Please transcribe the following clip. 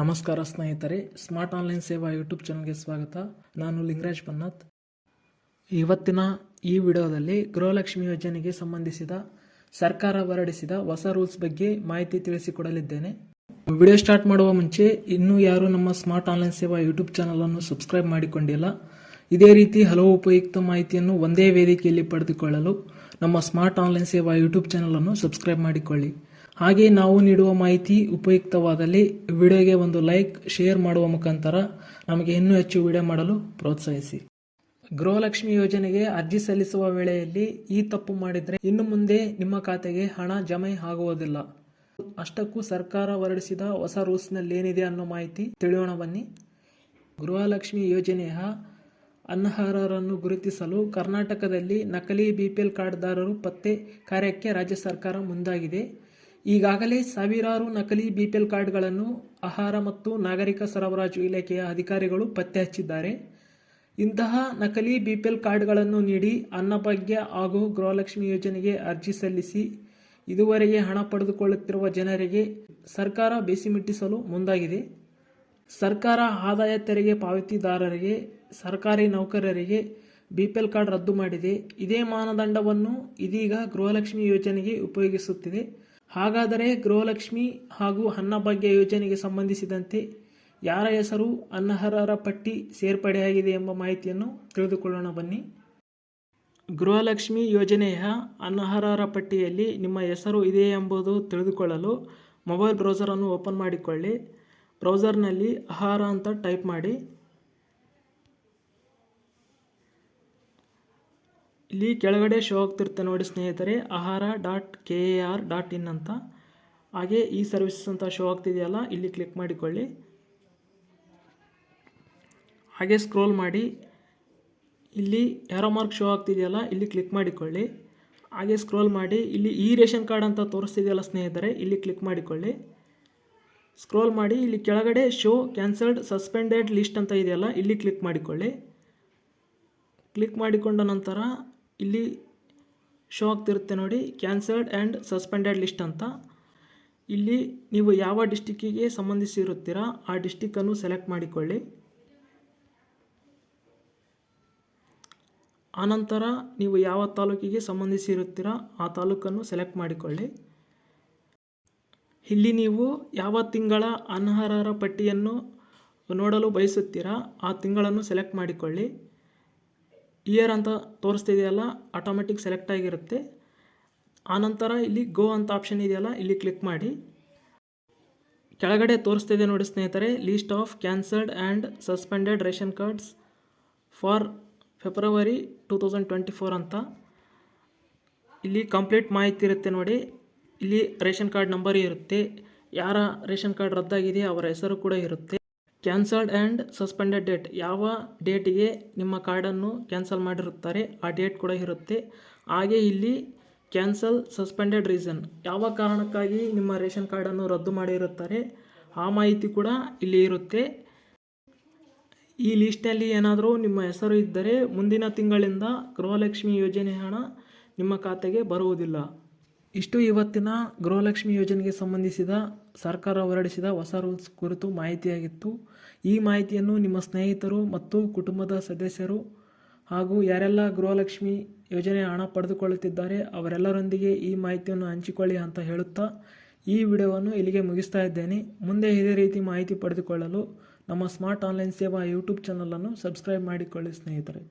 ನಮಸ್ಕಾರ ಸ್ನೇಹಿತರೆ, smart online Seva YouTube ಚಾನಲ್ಗೆ ಸ್ವಾಗತ. ನಾನು ಲಿಂಗರಾಜ್ ಪನ್ನತ್. ಇವತ್ತಿನ ಈ ವಿಡಿಯೋದಲ್ಲಿ ಗೃಹಲಕ್ಷ್ಮಿ ಯೋಜನೆಗೆ ಸಂಬಂಧಿಸಿದ ಸರ್ಕಾರ ಹೊರಡಿಸಿದ ಹೊಸ ರೂಲ್ಸ್ ಬಗ್ಗೆ ಮಾಹಿತಿ ತಿಳಿಸಿಕೊಡಲಿದ್ದೇನೆ. ವಿಡಿಯೋ ಸ್ಟಾರ್ಟ್ ಮಾಡುವ ಮುಂಚೆ ಇನ್ನೂ ಯಾರು ನಮ್ಮ ಸ್ಮಾರ್ಟ್ ಆನ್ಲೈನ್ ಸೇವಾ ಯೂಟ್ಯೂಬ್ ಚಾನಲನ್ನು ಸಬ್ಸ್ಕ್ರೈಬ್ ಮಾಡಿಕೊಂಡಿಲ್ಲ. ಇದೇ ರೀತಿ ಹಲವು ಉಪಯುಕ್ತ ಮಾಹಿತಿಯನ್ನು ಒಂದೇ ವೇದಿಕೆಯಲ್ಲಿ ಪಡೆದುಕೊಳ್ಳಲು ನಮ್ಮ ಸ್ಮಾರ್ಟ್ ಆನ್ಲೈನ್ ಸೇವಾ ಯೂಟ್ಯೂಬ್ ಚಾನಲನ್ನು ಸಬ್ಸ್ಕ್ರೈಬ್ ಮಾಡಿಕೊಳ್ಳಿ. ಹಾಗೆ ನಾವು ನೀಡುವ ಮಾಹಿತಿ ಉಪಯುಕ್ತವಾದಲ್ಲಿ ವಿಡಿಯೋಗೆ ಒಂದು ಲೈಕ್, ಶೇರ್ ಮಾಡುವ ಮುಖಾಂತರ ನಮಗೆ ಇನ್ನೂ ಹೆಚ್ಚು ವಿಡಿಯೋ ಮಾಡಲು ಪ್ರೋತ್ಸಾಹಿಸಿ. ಗೃಹಲಕ್ಷ್ಮಿ ಯೋಜನೆಗೆ ಅರ್ಜಿ ಸಲ್ಲಿಸುವ ವೇಳೆಯಲ್ಲಿ ಈ ತಪ್ಪು ಮಾಡಿದರೆ ಇನ್ನು ಮುಂದೆ ನಿಮ್ಮ ಖಾತೆಗೆ ಹಣ ಜಮೆ ಆಗುವುದಿಲ್ಲ. ಅಷ್ಟಕ್ಕೂ ಸರ್ಕಾರ ಹೊರಡಿಸಿದ ಹೊಸ ರೂಲ್ಸ್ನಲ್ಲಿ ಏನಿದೆ ಅನ್ನೋ ಮಾಹಿತಿ ತಿಳಿಯೋಣ ಬನ್ನಿ. ಗೃಹಲಕ್ಷ್ಮಿ ಯೋಜನೆಯ ಅನರ್ಹರನ್ನು ಗುರುತಿಸಲು ಕರ್ನಾಟಕದಲ್ಲಿ ನಕಲಿ ಬಿಪಿಎಲ್ ಕಾರ್ಡ್ದಾರರು ಪತ್ತೆ ಕಾರ್ಯಕ್ಕೆ ರಾಜ್ಯ ಸರ್ಕಾರ ಮುಂದಾಗಿದೆ. ಈಗಾಗಲೇ ಸಾವಿರಾರು ನಕಲಿ ಬಿಪಿಎಲ್ ಕಾರ್ಡ್ಗಳನ್ನು ಆಹಾರ ಮತ್ತು ನಾಗರಿಕ ಸರಬರಾಜು ಇಲಾಖೆಯ ಅಧಿಕಾರಿಗಳು ಪತ್ತೆ ಹಚ್ಚಿದ್ದಾರೆ. ಇಂತಹ ನಕಲಿ ಬಿಪಿಎಲ್ ಕಾರ್ಡ್ಗಳನ್ನು ನೀಡಿ ಅನ್ನಭಾಗ್ಯ ಹಾಗೂ ಗೃಹಲಕ್ಷ್ಮಿ ಯೋಜನೆಗೆ ಅರ್ಜಿ ಸಲ್ಲಿಸಿ ಇದುವರೆಗೆ ಹಣ ಪಡೆದುಕೊಳ್ಳುತ್ತಿರುವ ಜನರಿಗೆ ಸರ್ಕಾರ ಬೇಸಿಮಿಟ್ಟಿಸಲು ಮುಂದಾಗಿದೆ. ಸರ್ಕಾರ ಆದಾಯ ತೆರಿಗೆ ಪಾವತಿದಾರರಿಗೆ, ಸರ್ಕಾರಿ ನೌಕರರಿಗೆ ಬಿಪಿಎಲ್ ಕಾರ್ಡ್ ರದ್ದು ಮಾಡಿದೆ. ಇದೇ ಮಾನದಂಡವನ್ನು ಇದೀಗ ಗೃಹಲಕ್ಷ್ಮಿ ಯೋಜನೆಗೆ ಉಪಯೋಗಿಸುತ್ತಿದೆ. ಹಾಗಾದರೆ ಗೃಹಲಕ್ಷ್ಮಿ ಹಾಗೂ ಅನ್ನಭಾಗ್ಯ ಯೋಜನೆಗೆ ಸಂಬಂಧಿಸಿದಂತೆ ಯಾರ ಹೆಸರು ಅನರ್ಹರ ಪಟ್ಟಿ ಸೇರ್ಪಡೆಯಾಗಿದೆ ಎಂಬ ಮಾಹಿತಿಯನ್ನು ತಿಳಿದುಕೊಳ್ಳೋಣ ಬನ್ನಿ. ಗೃಹಲಕ್ಷ್ಮಿ ಯೋಜನೆಯ ಅನರ್ಹರ ಪಟ್ಟಿಯಲ್ಲಿ ನಿಮ್ಮ ಹೆಸರು ಇದೆ ಎಂಬುದು ತಿಳಿದುಕೊಳ್ಳಲು ಮೊಬೈಲ್ ಬ್ರೌಸರನ್ನು ಓಪನ್ ಮಾಡಿಕೊಳ್ಳಿ. ಬ್ರೌಸರ್ನಲ್ಲಿ ಆಹಾರ ಅಂತ ಟೈಪ್ ಮಾಡಿ. ಇಲ್ಲಿ ಕೆಳಗಡೆ ಶೋ ಆಗ್ತಿರುತ್ತೆ ನೋಡಿ ಸ್ನೇಹಿತರೆ, Ahara dot K A R dot in ಅಂತ. ಹಾಗೆ ಈ ಸರ್ವಿಸಸ್ ಅಂತ ಶೋ ಆಗ್ತಿದೆಯಲ್ಲ, ಇಲ್ಲಿ ಕ್ಲಿಕ್ ಮಾಡಿಕೊಳ್ಳಿ. ಹಾಗೆ ಸ್ಕ್ರೋಲ್ ಮಾಡಿ. ಇಲ್ಲಿ ಯಾರೋ ಮಾರ್ಕ್ ಶೋ ಆಗ್ತಿದೆಯಲ್ಲ, ಇಲ್ಲಿ ಕ್ಲಿಕ್ ಮಾಡಿಕೊಳ್ಳಿ. ಹಾಗೆ ಸ್ಕ್ರೋಲ್ ಮಾಡಿ. ಇಲ್ಲಿ ಈ ರೇಷನ್ ಕಾರ್ಡ್ ಅಂತ ತೋರಿಸ್ತಿದೆಯಲ್ಲ ಸ್ನೇಹಿತರೆ, ಇಲ್ಲಿ ಕ್ಲಿಕ್ ಮಾಡಿಕೊಳ್ಳಿ. ಸ್ಕ್ರೋಲ್ ಮಾಡಿ. ಇಲ್ಲಿ ಕೆಳಗಡೆ ಶೋ ಕ್ಯಾನ್ಸಲ್ಡ್ ಸಸ್ಪೆಂಡೆಡ್ ಲಿಸ್ಟ್ ಅಂತ ಇದೆಯಲ್ಲ, ಇಲ್ಲಿ ಕ್ಲಿಕ್ ಮಾಡಿಕೊಳ್ಳಿ. ಕ್ಲಿಕ್ ಮಾಡಿಕೊಂಡ ನಂತರ ಇಲ್ಲಿ ಶೋ ಆಗ್ತಿರುತ್ತೆ ನೋಡಿ ಕ್ಯಾನ್ಸಲ್ಡ್ ಆ್ಯಂಡ್ ಸಸ್ಪೆಂಡೆಡ್ ಲಿಸ್ಟ್ ಅಂತ. ಇಲ್ಲಿ ನೀವು ಯಾವ ಡಿಸ್ಟಿಕ್ಕಿಗೆ ಸಂಬಂಧಿಸಿರುತ್ತೀರಾ, ಆ ಡಿಸ್ಟಿಕ್ಕನ್ನು ಸೆಲೆಕ್ಟ್ ಮಾಡಿಕೊಳ್ಳಿ. ಆನಂತರ ನೀವು ಯಾವ ತಾಲೂಕಿಗೆ ಸಂಬಂಧಿಸಿರುತ್ತೀರಾ, ಆ ತಾಲೂಕನ್ನು ಸೆಲೆಕ್ಟ್ ಮಾಡಿಕೊಳ್ಳಿ. ಇಲ್ಲಿ ನೀವು ಯಾವ ತಿಂಗಳ ಅನರ್ಹರ ಪಟ್ಟಿಯನ್ನು ನೋಡಲು ಬಯಸುತ್ತೀರಾ, ಆ ತಿಂಗಳನ್ನು ಸೆಲೆಕ್ಟ್ ಮಾಡಿಕೊಳ್ಳಿ. ಇಯರ್ ಅಂತ ತೋರಿಸ್ತಿದೆಯಲ್ಲ ಆಟೋಮೆಟಿಕ್ ಸೆಲೆಕ್ಟ್ ಆಗಿರುತ್ತೆ. ಆನಂತರ ಇಲ್ಲಿ ಗೋ ಅಂತ ಆಪ್ಷನ್ ಇದೆಯಲ್ಲ, ಇಲ್ಲಿ ಕ್ಲಿಕ್ ಮಾಡಿ. ಕೆಳಗಡೆ ತೋರಿಸ್ತಿದೆ ನೋಡಿ ಸ್ನೇಹಿತರೆ list of cancelled and suspended ration cards for February two thousand twenty four ಅಂತ. ಇಲ್ಲಿ ಕಂಪ್ಲೀಟ್ ಮಾಹಿತಿ ಇರುತ್ತೆ ನೋಡಿ. ಇಲ್ಲಿ ರೇಷನ್ ಕಾರ್ಡ್ ನಂಬರ್ ಇರುತ್ತೆ. ಯಾರ ರೇಷನ್ ಕಾರ್ಡ್ ರದ್ದಾಗಿದೆ, ಅವರ ಹೆಸರು ಕೂಡ ಇರುತ್ತೆ. ಕ್ಯಾನ್ಸಲ್ಡ್ ಆ್ಯಂಡ್ ಸಸ್ಪೆಂಡೆಡ್ ಡೇಟ್ ಯಾವ ಡೇಟಿಗೆ ನಿಮ್ಮ ಕಾರ್ಡನ್ನು ಕ್ಯಾನ್ಸಲ್ ಮಾಡಿರುತ್ತಾರೆ, ಆ ಡೇಟ್ ಕೂಡ ಇರುತ್ತೆ. ಹಾಗೆ ಇಲ್ಲಿ ಕ್ಯಾನ್ಸಲ್ ಸಸ್ಪೆಂಡೆಡ್ ರೀಸನ್ ಯಾವ ಕಾರಣಕ್ಕಾಗಿ ನಿಮ್ಮ ರೇಷನ್ ಕಾರ್ಡನ್ನು ರದ್ದು ಮಾಡಿರುತ್ತಾರೆ, ಆ ಮಾಹಿತಿ ಕೂಡ ಇಲ್ಲಿ ಇರುತ್ತೆ. ಈ ಲೀಸ್ಟ್ನಲ್ಲಿ ಏನಾದರೂ ನಿಮ್ಮ ಹೆಸರು ಇದ್ದರೆ ಮುಂದಿನ ತಿಂಗಳಿಂದ ಗೃಹಲಕ್ಷ್ಮಿ ಯೋಜನೆ ಹಣ ನಿಮ್ಮ ಖಾತೆಗೆ ಬರುವುದಿಲ್ಲ. ಇಷ್ಟು ಇವತ್ತಿನ ಗೃಹಲಕ್ಷ್ಮಿ ಯೋಜನೆಗೆ ಸಂಬಂಧಿಸಿದ ಸರ್ಕಾರ ಹೊರಡಿಸಿದ ಹೊಸ ರೂಲ್ಸ್ ಕುರಿತು ಮಾಹಿತಿಯಾಗಿತ್ತು. ಈ ಮಾಹಿತಿಯನ್ನು ನಿಮ್ಮ ಸ್ನೇಹಿತರು ಮತ್ತು ಕುಟುಂಬದ ಸದಸ್ಯರು ಹಾಗೂ ಯಾರೆಲ್ಲ ಗೃಹಲಕ್ಷ್ಮಿ ಯೋಜನೆ ಹಣ ಪಡೆದುಕೊಳ್ಳುತ್ತಿದ್ದಾರೆ ಅವರೆಲ್ಲರೊಂದಿಗೆ ಈ ಮಾಹಿತಿಯನ್ನು ಹಂಚಿಕೊಳ್ಳಿ ಅಂತ ಹೇಳುತ್ತಾ ಈ ವಿಡಿಯೋವನ್ನು ಇಲ್ಲಿಗೆ ಮುಗಿಸ್ತಾ ಇದ್ದೇನೆ. ಮುಂದೆ ಇದೇ ರೀತಿ ಮಾಹಿತಿ ಪಡೆದುಕೊಳ್ಳಲು ನಮ್ಮ ಸ್ಮಾರ್ಟ್ ಆನ್ಲೈನ್ ಸೇವಾ ಯೂಟ್ಯೂಬ್ ಚಾನಲನ್ನು ಸಬ್ಸ್ಕ್ರೈಬ್ ಮಾಡಿಕೊಳ್ಳಿ ಸ್ನೇಹಿತರೆ.